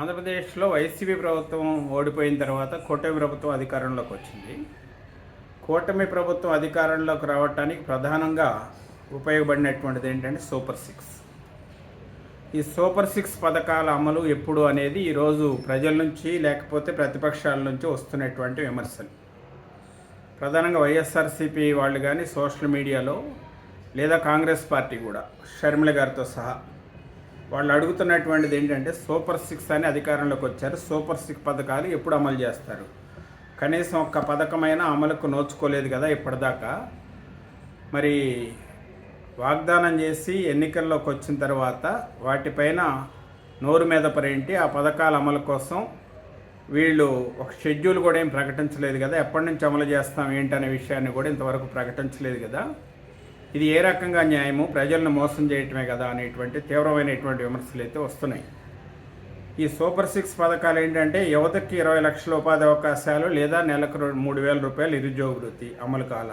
ఆంధ్రప్రదేశ్లో వైసీపీ ప్రభుత్వం ఓడిపోయిన తర్వాత కూటమి ప్రభుత్వం అధికారంలోకి వచ్చింది. కూటమి ప్రభుత్వం అధికారంలోకి రావటానికి ప్రధానంగా ఉపయోగపడినటువంటిది ఏంటంటే సూపర్ సిక్స్. ఈ సూపర్ సిక్స్ పథకాల అమలు ఎప్పుడు అనేది ఈరోజు ప్రజల నుంచి లేకపోతే ప్రతిపక్షాల నుంచి వస్తున్నటువంటి విమర్శలు. ప్రధానంగా వైఎస్ఆర్సీపీ వాళ్ళు కానీ సోషల్ మీడియాలో లేదా కాంగ్రెస్ పార్టీ కూడా షర్మిల గారితో సహా వాళ్ళు అడుగుతున్నటువంటిది ఏంటంటే సూపర్ సిక్స్ అని అధికారంలోకి వచ్చారు. సూపర్ సిక్స్ పథకాలు ఎప్పుడు అమలు చేస్తారు? కనీసం ఒక్క పథకమైన అమలుకు నోచుకోలేదు కదా ఇప్పటిదాకా. మరి వాగ్దానం చేసి ఎన్నికల్లోకి వచ్చిన తర్వాత వాటిపైన నోరు మీద పరేంటి ఆ పథకాల అమలు కోసం వీళ్ళు ఒక షెడ్యూల్ కూడా ఏం ప్రకటించలేదు కదా. ఎప్పటి నుంచి అమలు చేస్తాం ఏంటనే విషయాన్ని కూడా ఇంతవరకు ప్రకటించలేదు కదా. ఇది ఏ రకంగా న్యాయము? ప్రజలను మోసం చేయటమే కదా అనేటువంటి తీవ్రమైనటువంటి విమర్శలు అయితే వస్తున్నాయి. ఈ సూపర్ సిక్స్ పథకాలు ఏంటంటే యువతకి ఇరవై లక్షల ఉపాధి అవకాశాలు లేదా నెలకు మూడు వేల రూపాయలు నిరుద్యోగ వృత్తి అమలు కాల.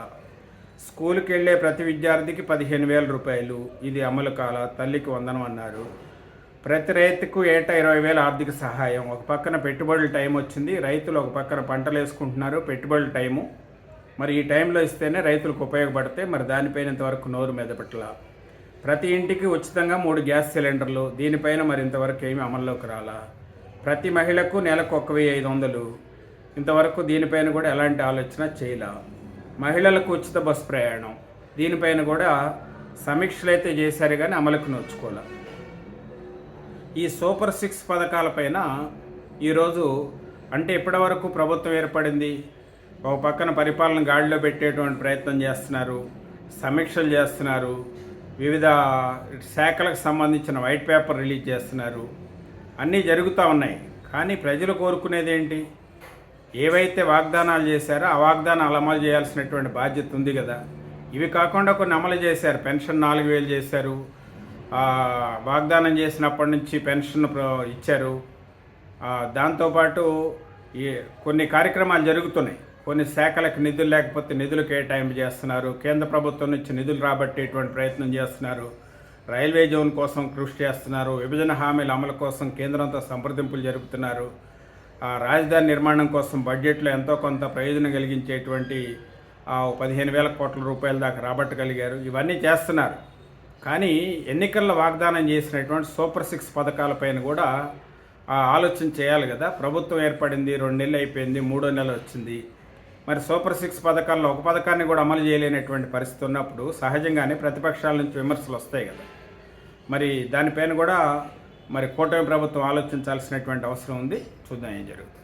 స్కూల్కి వెళ్ళే ప్రతి విద్యార్థికి పదిహేను వేల రూపాయలు. ఇది అమలు కాల. తల్లికి వందనం అన్నారు. ప్రతి రైతుకు ఏటా ఇరవై వేల ఆర్థిక సహాయం. ఒక పక్కన పెట్టుబడుల టైం వచ్చింది. రైతులు ఒక పక్కన పంటలు వేసుకుంటున్నారు. పెట్టుబడుల టైము మరి ఈ టైంలో ఇస్తేనే రైతులకు ఉపయోగపడితే మరి దానిపైన ఇంతవరకు నోరు మీద పెట్టాల. ప్రతి ఇంటికి ఉచితంగా మూడు గ్యాస్ సిలిండర్లు దీనిపైన మరి ఇంతవరకు ఏమి అమల్లోకి రాలా. ప్రతి మహిళకు నెలకు ఒక వెయ్యి ఐదు వందలు. ఇంతవరకు దీనిపైన కూడా ఎలాంటి ఆలోచన చేయలా. మహిళలకు ఉచిత బస్సు ప్రయాణం దీనిపైన కూడా సమీక్షలు అయితే చేశారు కానీ అమలుకు నోచుకోలే. ఈ సూపర్ సిక్స్ పథకాలపైన ఈరోజు అంటే ఇప్పటివరకు ప్రభుత్వం ఏర్పడింది ఒక పక్కన పరిపాలన గాడిలో పెట్టేటువంటి ప్రయత్నం చేస్తున్నారు సమీక్షలు చేస్తున్నారు వివిధ శాఖలకు సంబంధించిన వైట్ పేపర్ రిలీజ్ చేస్తున్నారు. అన్నీ జరుగుతూ ఉన్నాయి. కానీ ప్రజలు కోరుకునేది ఏంటి? ఏవైతే వాగ్దానాలు చేశారో ఆ వాగ్దానాలు అమలు చేయాల్సినటువంటి బాధ్యత ఉంది కదా. ఇవి కాకుండా కొన్ని అమలు చేశారు. పెన్షన్ నాలుగు వేలు చేశారు. వాగ్దానం చేసినప్పటి నుంచి పెన్షన్ ఇచ్చారు. దాంతోపాటు ఈ కొన్ని కార్యక్రమాలు జరుగుతున్నాయి. కొన్ని శాఖలకు నిధులు లేకపోతే నిధులు కేటాయింపు చేస్తున్నారు. కేంద్ర ప్రభుత్వం నుంచి నిధులు రాబట్టేటువంటి ప్రయత్నం చేస్తున్నారు. రైల్వే జోన్ కోసం కృషి చేస్తున్నారు. విభజన హామీల అమలు కోసం కేంద్రంతో సంప్రదింపులు జరుపుతున్నారు. రాజధాని నిర్మాణం కోసం బడ్జెట్లో ఎంతో కొంత ప్రయోజనం కలిగించేటువంటి పదిహేను వేల కోట్ల రూపాయల దాకా రాబట్టగలిగారు. ఇవన్నీ చేస్తున్నారు. కానీ ఎన్నికల్లో వాగ్దానం చేసినటువంటి సూపర్ సిక్స్ పథకాలపైన కూడా ఆలోచన చేయాలి కదా. ప్రభుత్వం ఏర్పడింది రెండు నెలలు అయిపోయింది మూడో నెల వచ్చింది. మరి సూపర్ సిక్స్ పథకాల్లో ఒక పథకాన్ని కూడా అమలు చేయలేనటువంటి పరిస్థితి ఉన్నప్పుడు సహజంగానే ప్రతిపక్షాల నుంచి విమర్శలు వస్తాయి కదా. మరి దానిపైన కూడా మరి కూటమి ప్రభుత్వం ఆలోచించాల్సినటువంటి అవసరం ఉంది. చూద్దాం ఏం జరుగుతుంది.